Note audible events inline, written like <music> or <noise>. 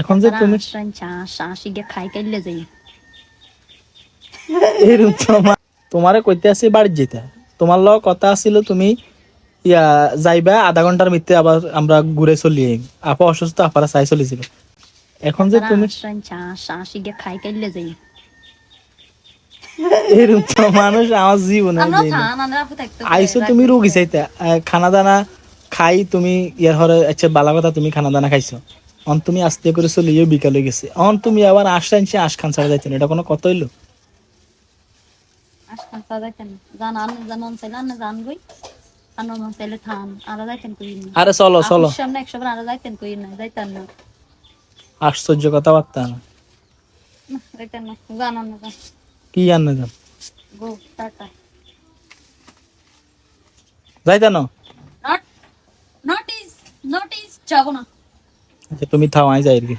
এখন যে তুমি শাঁসি দিয়ে খাই কাইলে যাই। <laughs> এরকম তোমার তোমারে কইতে আসি বাড়ি যেতে। তোমার লগ কথা আছিল তুমি ইয়া যাইবা আধা ঘণ্টার মধ্যে আবার আমরা ঘুরে চলি আপা অসুস্থ আপারা চাই চলেছিল এখন যে তুমি খাই কাইলে যাই। <laughs> এরকম তো মানুষ আমার জীবনে আইসো তুমি রোগী চাইতে। খানা দানা খাই তুমি ইয়ার হরে আচ্ছা বালা কথা তুমি খানা দানা খাইছো। অন তুমি আস্তে করে চলে বিকাল বিকালে গেছে। অন তুমি আবার আশ সে আশ খান ছাড়া যাইতেন এটা কোনো কথা হইল? জান আন জানন চাইলে আন জান গই আন চাইলে থান। আরা যাইতেন কই না। আরে চলো চলো। আপুর সামনে একশো বার আরা যাইতেন কই না। যাইতেন না। আশ্চর্য কথাবার্তা। না না, যাইতেন না। জানান না জান। কি জানো? যান গো টাটা। যাইতা না? নট নোটিস নোটিস যাব না। আচ্ছা তুমি থাও আই যাই আর কি